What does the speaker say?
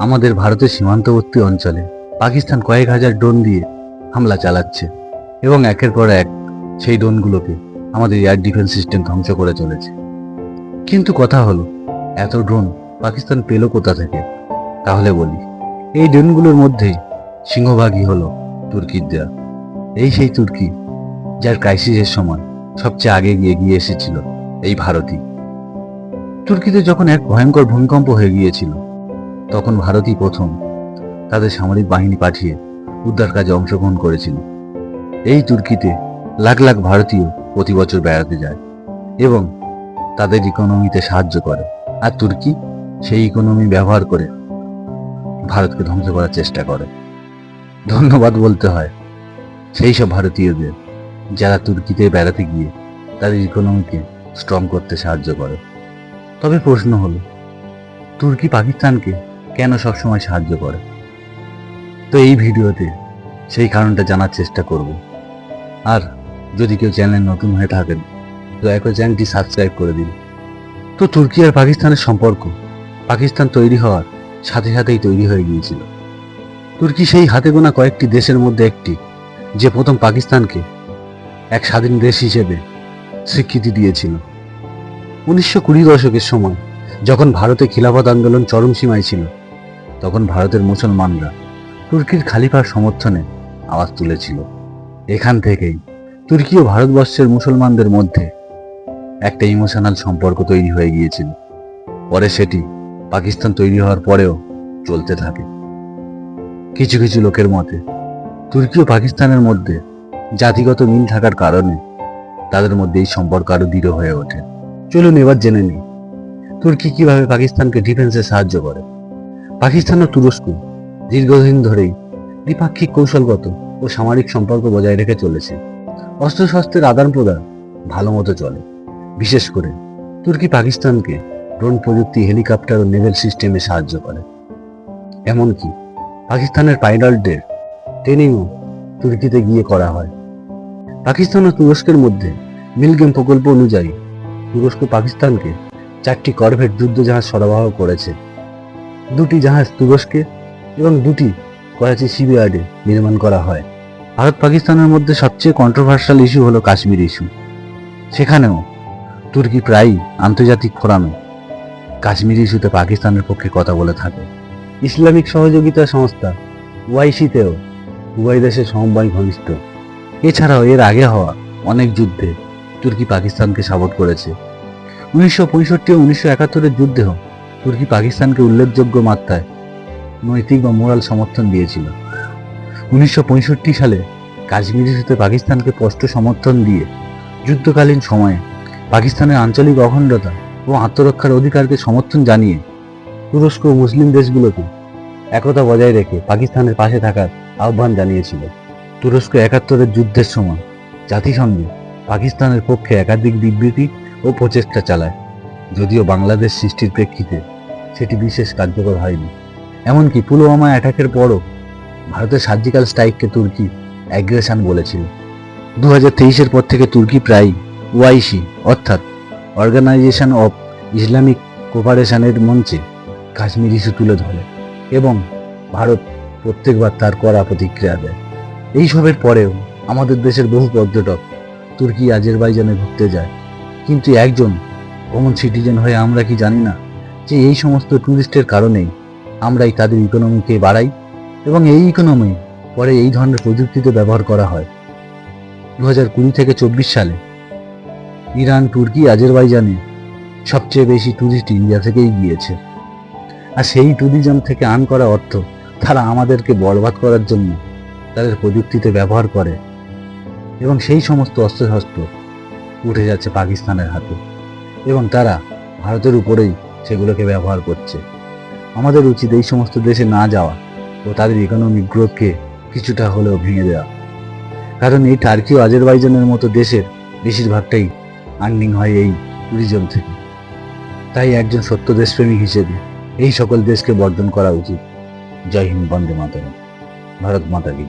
আমাদের ভারতের সীমান্তবর্তী অঞ্চলে পাকিস্তান কয়েক হাজার ড্রোন দিয়ে হামলা চালাচ্ছে এবং একের পর এক সেই ড্রোনগুলোকে আমাদের এয়ার ডিফেন্স সিস্টেম ধ্বংস করে চলেছে। কিন্তু কথা হলো, এত ড্রোন পাকিস্তান পেল কোথা থেকে? তাহলে বলি, এই ড্রোনগুলোর মধ্যেই সিংহভাগই হলো তুর্কির দেয়া। এই সেই তুর্কি, যার ক্রাইসিসের সময় সবচেয়ে আগে গিয়ে গিয়ে এসেছিল এই ভারতই। তুর্কিতে যখন এক ভয়ঙ্কর ভূমিকম্প হয়ে গিয়েছিল তখন ভারতই প্রথম তাদের সামরিক বাহিনী পাঠিয়ে উদ্ধার কাজে অংশগ্রহণ করেছিল। এই তুর্কিতে লাখ লাখ ভারতীয় প্রতি বছর বেড়াতে যায় এবং তাদের ইকোনমিতে সাহায্য করে। আর তুর্কি সেই ইকোনমি ব্যবহার করে ভারতকে ধ্বংস করার চেষ্টা করে। ধন্যবাদ বলতে হয় সেই সব ভারতীয়দের যারা তুর্কিতে বেড়াতে গিয়ে তাদের ইকোনমিকে স্ট্রং করতে সাহায্য করে। তবে প্রশ্ন হলো, তুর্কি পাকিস্তানকে কেন সবসময় সাহায্য করে? তো এই ভিডিওতে সেই কারণটা জানার চেষ্টা করব। আর যদি কেউ চ্যানেল নতুন হয়ে থাকেন, দয়া করে চ্যানেলটি সাবস্ক্রাইব করে দিন। তো তুর্কি আর পাকিস্তানের সম্পর্ক পাকিস্তান তৈরি হওয়ার সাথে সাথেই তৈরি হয়ে গিয়েছিল। তুর্কি সেই হাতে গোনা কয়েকটি দেশের মধ্যে একটি, যে প্রথম পাকিস্তানকে এক স্বাধীন দেশ হিসেবে স্বীকৃতি দিয়েছিল। উনিশশো কুড়ি দশকের সময় যখন ভারতে খিলাফত আন্দোলন চরম সীমায় ছিল তখন ভারতের মুসলমানরা তুর্কির খালিফার সমর্থনে আওয়াজ তুলেছিল। এখান থেকেই তুর্কি ও ভারতবর্ষের মুসলমানদের মধ্যে একটা ইমোশনাল সম্পর্ক তৈরি হয়ে গিয়েছিল। পরে সেটি পাকিস্তান তৈরি হওয়ার পরেও চলতে থাকে। কিছু কিছু লোকের মতে, তুর্কি ও পাকিস্তানের মধ্যে জাতিগত মিল থাকার কারণে তাদের মধ্যে এই সম্পর্ক আরও দৃঢ় হয়ে ওঠে। চলুন এবার জেনে নিই, তুর্কি কীভাবে পাকিস্তানকে ডিফেন্সে সাহায্য করে। পাকিস্তান ও তুরস্ক দীর্ঘদিন ধরেই দ্বিপাক্ষিক কৌশলগত ও সামরিক সম্পর্ক বজায় রেখে চলেছে। অস্ত্রশস্ত্রের আদান প্রদান ভালো মতো চলে। বিশেষ করে তুর্কি পাকিস্তানকে ড্রোন প্রযুক্তি, হেলিকপ্টার ও নেভেল সিস্টেমে সাহায্য করে। এমনকি পাকিস্তানের পাইলটদের ট্রেনিংও তুর্কিতে গিয়ে করা হয়। পাকিস্তান ও তুরস্কের মধ্যে মিলগেম প্রকল্প অনুযায়ী তুরস্ক পাকিস্তানকে চারটি করভেট যুদ্ধজাহাজ সরবরাহ করেছে। দুটি জাহাজ তুরস্কে এবং দুটি করাচি শিপইয়ার্ডে নির্মাণ করা হয়। ভারত পাকিস্তানের মধ্যে সবচেয়ে কন্ট্রোভার্সাল ইস্যু হলো কাশ্মীর ইস্যু সেখানেও তুর্কি প্রায়ই আন্তর্জাতিক ফোরামে কাশ্মীর ইস্যুতে পাকিস্তানের পক্ষে কথা বলে থাকে। ইসলামিক সহযোগিতা সংস্থা ওয়াইসিতেও উভয় দেশের সমবায় ঘনিষ্ঠ। এছাড়াও এর আগে হওয়া অনেক যুদ্ধে তুর্কি পাকিস্তানকে সাপোর্ট করেছে। উনিশশো পঁয়ষট্টি ও উনিশশো একাত্তরের যুদ্ধেও তুর্কি পাকিস্তানকে উল্লেখযোগ্য মাত্রায় নৈতিক বা মোরাল সমর্থন দিয়েছিল। উনিশশো পঁয়ষট্টি সালে কাশ্মীর ইস্যুতে পাকিস্তানকে স্পষ্ট সমর্থন দিয়ে যুদ্ধকালীন সময়ে পাকিস্তানের আঞ্চলিক অখণ্ডতা ও আত্মরক্ষার অধিকারকে সমর্থন জানিয়ে তুরস্ক ও মুসলিম দেশগুলোকে একতা বজায় রেখে পাকিস্তানের পাশে থাকার আহ্বান জানিয়েছিল। তুরস্ক একাত্তরের যুদ্ধের সময় জাতিসংঘে পাকিস্তানের পক্ষে একাধিক বিবৃতি ও প্রচেষ্টা চালায়। যদিও বাংলাদেশ সৃষ্টির প্রেক্ষিতে সেটি বিশেষ কার্যকর হয়নি। এমনকি পুলওয়ামা অ্যাটাকের পরও ভারতের সার্জিক্যাল স্ট্রাইককে তুর্কি অ্যাগ্রেশন বলেছিল। দু হাজার তেইশের পর থেকে তুর্কি প্রায় ওয়াইসি, অর্থাৎ অর্গানাইজেশন অফ ইসলামিক কোপারেশনের মঞ্চে কাশ্মীর ইস্যু তুলে ধরে এবং ভারত প্রত্যেকবার তার কড়া প্রতিক্রিয়া দেয়। এইসবের পরেও আমাদের দেশের বহু পর্যটক তুর্কি, আজেরবাইজানে ঘুরতে যায়। কিন্তু একজন কমন সিটিজেন হয়ে আমরা কি জানি না যে এই সমস্ত ট্যুরিস্টের কারণেই আমরাই তাদের ইকোনমিকে বাড়াই এবং এই ইকোনমি পরে এই ধরনের প্রযুক্তিতে ব্যবহার করা হয়। দু হাজার কুড়ি থেকে চব্বিশ সালে ইরান, তুর্কি, আজেরবাইজানে সবচেয়ে বেশি ট্যুরিস্ট ইন্ডিয়া থেকেই গিয়েছে। আর সেই ট্যুরিজম থেকে আর্ন করা অর্থ তারা আমাদেরকে বরবাদ করার জন্য তাদের প্রযুক্তিতে ব্যবহার করে। এবং সেই সমস্ত অস্ত্রশস্ত্র উঠে যাচ্ছে পাকিস্তানের হাতে। এবং তারা ভারতের উপরেই সেগুলোকে ব্যবহার করছে। আমাদের উচিত এই সমস্ত দেশে না যাওয়া ও তাদের ইকোনমিক গ্রোথকে কিছুটা হলেও ভেঙে দেওয়া কারণ এই টার্কি ও আজেরবাইজানের মতো দেশের বেশিরভাগটাই আর্নিং হয় এই ট্যুরিজম থেকে। তাই একজন সত্য দেশপ্রেমিক হিসেবে এই সকল দেশকে বর্জন করা উচিত। জয় হিন্দ, বন্দে মাতরম। ভারত মাতা কি